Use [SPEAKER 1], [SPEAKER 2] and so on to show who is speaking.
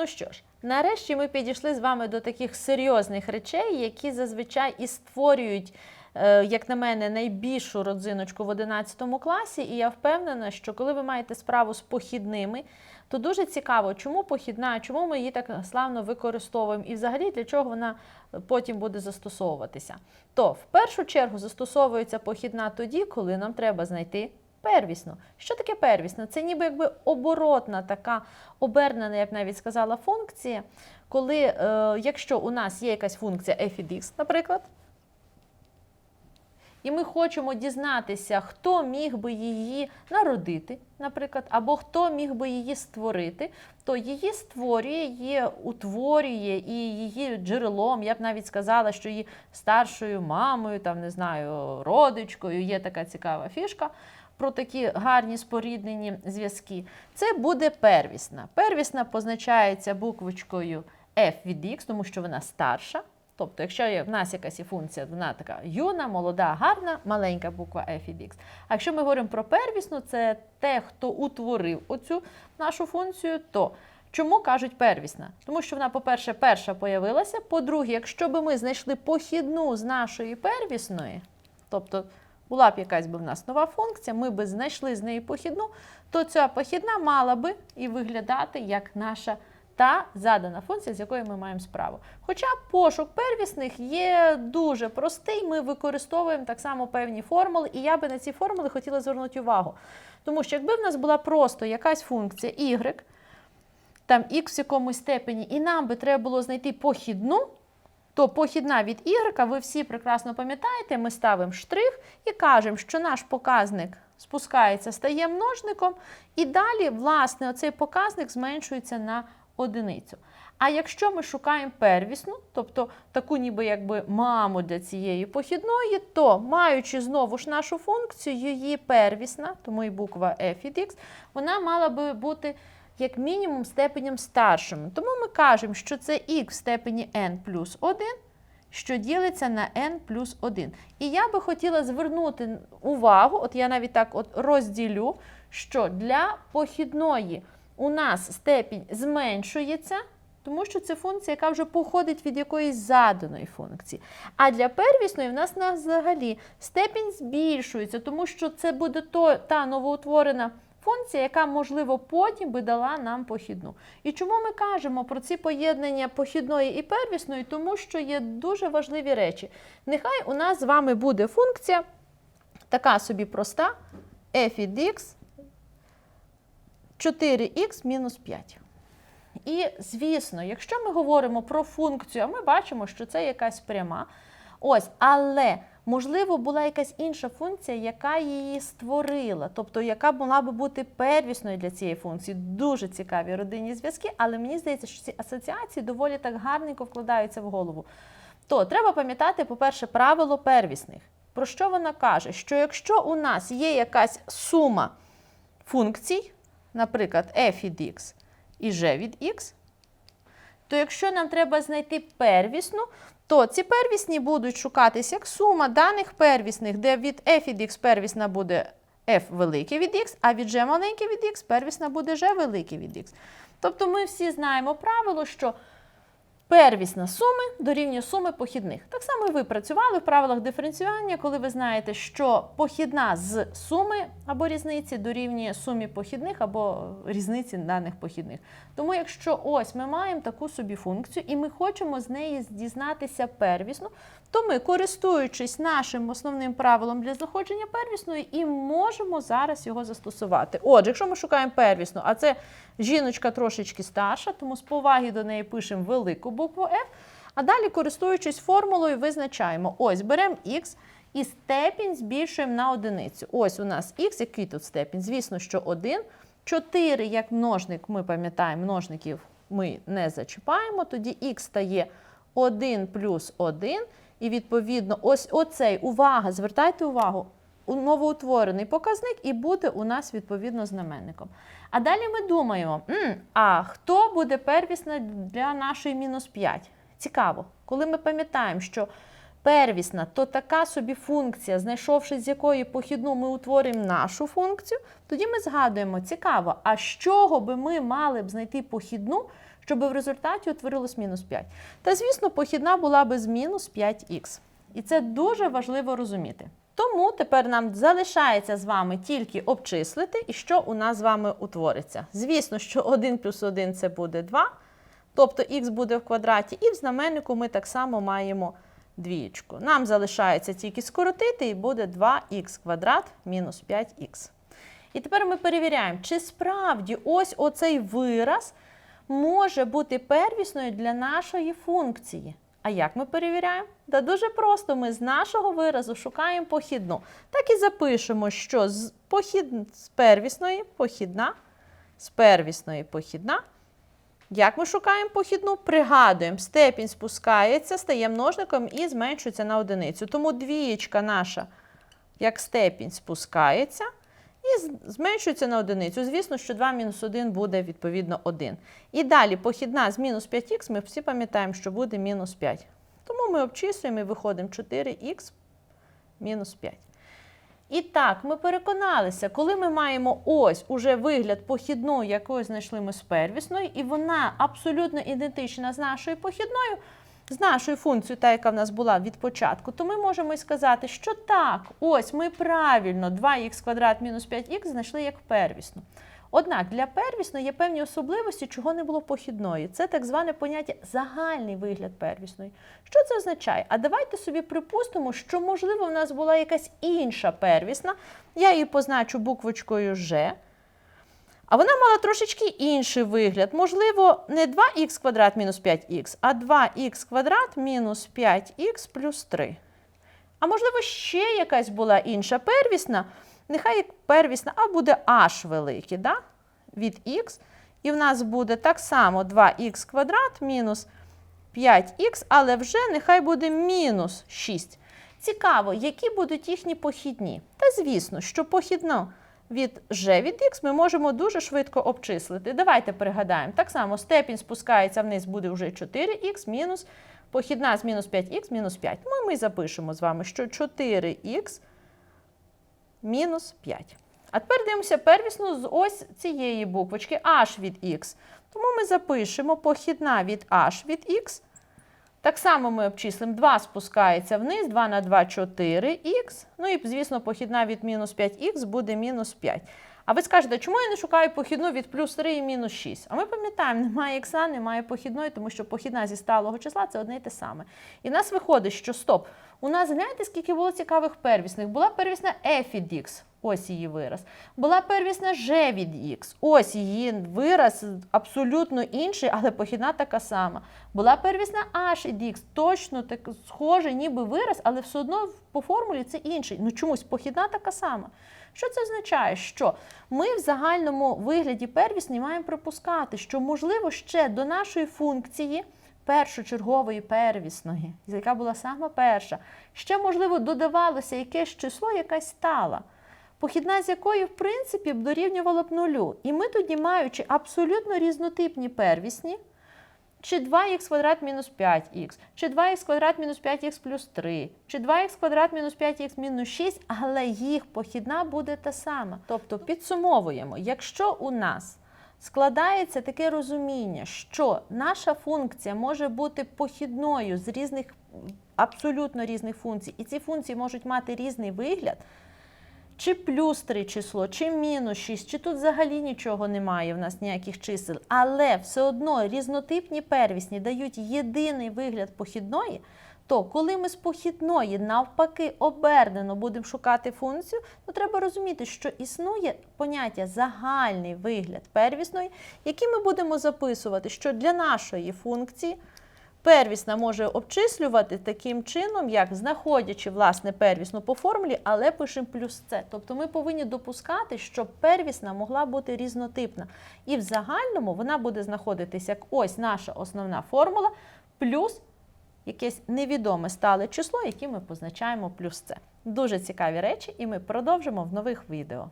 [SPEAKER 1] Ну що ж, нарешті ми підійшли з вами до таких серйозних речей, які зазвичай і створюють, е, як на мене, найбільшу родзиночку в 11 класі. І я впевнена, що коли ви маєте справу з похідними, то дуже цікаво, чому похідна, чому ми її так славно використовуємо, і взагалі для чого вона потім буде застосовуватися. То в першу чергу застосовується похідна тоді, коли нам треба знайти первісну. Що таке первісна? Це ніби якби оборотна така обернена, я б навіть сказала, функція, коли, е, якщо у нас є якась функція f від x, наприклад, і ми хочемо дізнатися, хто міг би її народити, наприклад, або хто міг би її створити, то її створює, її утворює і її джерелом, я б навіть сказала, що її старшою мамою, там не знаю, родичкою, є така цікава фішка. Про такі гарні споріднені зв'язки. Це буде первісна. Первісна позначається буквочкою f від x, тому що вона старша. Тобто, якщо є, в нас якась функція, вона така юна, молода, гарна, маленька буква f від x. А якщо ми говоримо про первісну, це те, хто утворив оцю нашу функцію, то чому кажуть первісна? Тому що вона, по-перше, перша появилася. По-друге, якщо би ми знайшли похідну з нашої первісної, тобто була б якась би в нас нова функція, ми би знайшли з неї похідну, то ця похідна мала би і виглядати як наша та задана функція, з якою ми маємо справу. Хоча пошук первісних є дуже простий, ми використовуємо так само певні формули, і я би на ці формули хотіла звернути увагу. Тому що якби в нас була просто якась функція y, там x в якомусь степені, і нам би треба було знайти похідну, то похідна від y, ви всі прекрасно пам'ятаєте, ми ставимо штрих і кажемо, що наш показник спускається, стає множником, і далі, власне, оцей показник зменшується на одиницю. А якщо ми шукаємо первісну, тобто таку ніби якби маму для цієї похідної, то маючи знову ж нашу функцію, її первісна, тому і буква f від x, вона мала би бути як мінімум степенем старшим. Тому ми кажемо, що це x в степені n плюс 1, що ділиться на n плюс 1. І я би хотіла звернути увагу, от я навіть так от розділю, що для похідної у нас степінь зменшується, тому що це функція, яка вже походить від якоїсь заданої функції. А для первісної в нас взагалі степінь збільшується, тому що це буде то, та новоутворена функція, яка, можливо, потім би дала нам похідну. І чому ми кажемо про ці поєднання похідної і первісної? Тому що є дуже важливі речі. Нехай у нас з вами буде функція така собі проста f від x 4х мінус 5. І, звісно, якщо ми говоримо про функцію, а ми бачимо, що це якась пряма. Ось, але можливо була якась інша функція, яка її створила, тобто яка могла би бути первісною для цієї функції. Дуже цікаві родинні зв'язки, але мені здається, що ці асоціації доволі так гарненько вкладаються в голову. То треба пам'ятати, по-перше, правило первісних. Про що вона каже? Що якщо у нас є якась сума функцій, наприклад, f від x і g від x, то якщо нам треба знайти первісну, то ці первісні будуть шукатись як сума даних первісних, де від f від x первісна буде f велике від x, а від g маленьке від x первісна буде g велике від x. Тобто ми всі знаємо правило, що Первісна суми дорівнює суми похідних. Так само і ви працювали в правилах диференціювання, коли ви знаєте, що похідна з суми або різниці дорівнює сумі похідних або різниці даних похідних. Тому, якщо ось ми маємо таку собі функцію, і ми хочемо з неї дізнатися первісну, то ми, користуючись нашим основним правилом для знаходження первісної, і можемо зараз його застосувати. Отже, якщо ми шукаємо первісну, а це жіночка трошечки старша, тому з поваги до неї пишемо велику букву F, а далі, користуючись формулою, визначаємо: ось беремо Х і степінь збільшуємо на одиницю. Ось у нас Х, який тут степінь? Звісно, що 1. 4, як множник, ми пам'ятаємо, множників ми не зачіпаємо, тоді Х стає 1 плюс 1. І відповідно, ось оцей увага, звертайте увагу, новоутворений показник і буде у нас відповідно знаменником. А далі ми думаємо, «М, а хто буде первісна для нашої мінус 5? Цікаво, коли ми пам'ятаємо, що первісна то така собі функція, знайшовши з якої похідну ми утворюємо нашу функцію, тоді ми згадуємо, цікаво, а з чого би ми мали б знайти похідну, щоб в результаті утворилось мінус 5. Та, звісно, похідна була би з мінус 5х. І це дуже важливо розуміти. Тому тепер нам залишається з вами тільки обчислити, і що у нас з вами утвориться. Звісно, що 1 плюс 1 це буде 2, тобто х буде в квадраті, і в знаменнику ми так само маємо двієчку. Нам залишається тільки скоротити, і буде 2х квадрат мінус 5х. І тепер ми перевіряємо, чи справді ось оцей вираз може бути первісною для нашої функції. А як ми перевіряємо? Да дуже просто ми з нашого виразу шукаємо похідну. Так і запишемо, що з, похід... з первісної похідна, з первісної похідна. Як ми шукаємо похідну? Пригадуємо, степінь спускається, стає множником і зменшується на одиницю. Тому двієчка наша, як степінь, спускається і зменшується на одиницю. Звісно, що 2 мінус 1 буде відповідно 1. І далі похідна з мінус 5х, ми всі пам'ятаємо, що буде мінус 5. Тому ми обчислюємо і виходимо 4х мінус 5. І так, ми переконалися, коли ми маємо ось уже вигляд похідної, якою знайшли ми з первісною, і вона абсолютно ідентична з нашою похідною, з нашою функцією, та, яка в нас була від початку, то ми можемо і сказати, що так, ось ми правильно 2х квадрат мінус 5х знайшли як первісну. Однак для первісної є певні особливості, чого не було похідної. Це так зване поняття загальний вигляд первісної. Що це означає? А давайте собі припустимо, що, можливо, в нас була якась інша первісна. Я її позначу буквочкою Ж. А вона мала трошечки інший вигляд. Можливо, не 2х квадрат мінус 5х, а 2х квадрат мінус 5х плюс 3. А можливо, ще якась була інша первісна. Нехай первісна, а буде аж великий, да? від х. І в нас буде так само 2х квадрат мінус 5х, але вже нехай буде мінус 6. Цікаво, які будуть їхні похідні. Та звісно, що похідно від g від x ми можемо дуже швидко обчислити. Давайте пригадаємо. Так само степінь спускається вниз, буде вже 4х мінус похідна з мінус 5х мінус 5. Ну, ми запишемо з вами, що 4х мінус 5. А тепер дивимося первісну з ось цієї буквочки h від x. Тому ми запишемо похідна від h від x. Так само ми обчислимо 2 спускається вниз, 2 на 2 4х. Ну і, звісно, похідна від мінус 5х буде мінус 5. А ви скажете, чому я не шукаю похідну від плюс 3 і мінус 6? А ми пам'ятаємо, немає х, немає похідної, тому що похідна зі сталого числа це одне й те саме. І в нас виходить, що стоп. У нас знаєте, скільки було цікавих первісних? Була первісна f від x, ось її вираз. Була первісна g від x, ось її вираз абсолютно інший, але похідна така сама. Була первісна h від x, точно так схожий, ніби вираз, але все одно по формулі це інший. Ну чомусь похідна така сама. Що це означає? Що ми в загальному вигляді первісні маємо припускати, що можливо ще до нашої функції першочергової первісної, яка була сама перша, ще, можливо, додавалося якесь число, якась стала, похідна з якої, в принципі, б дорівнювала б нулю. І ми тоді, маючи абсолютно різнотипні первісні, чи 2х квадрат мінус 5х, чи 2х квадрат мінус 5х плюс 3, чи 2х квадрат мінус 5х мінус 6, але їх похідна буде та сама. Тобто підсумовуємо, якщо у нас складається таке розуміння, що наша функція може бути похідною з різних абсолютно різних функцій, і ці функції можуть мати різний вигляд. Чи плюс 3 число, чи мінус 6, чи тут взагалі нічого немає в нас ніяких чисел, але все одно різнотипні первісні дають єдиний вигляд похідної, то коли ми з похідної навпаки обернено будемо шукати функцію, то треба розуміти, що існує поняття загальний вигляд первісної, який ми будемо записувати, що для нашої функції Первісна може обчислювати таким чином, як знаходячи власне первісну по формулі, але пишемо плюс це. Тобто ми повинні допускати, що первісна могла бути різнотипна. І в загальному вона буде знаходитися як ось наша основна формула, плюс якесь невідоме стале число, яке ми позначаємо плюс це. Дуже цікаві речі, і ми продовжимо в нових відео.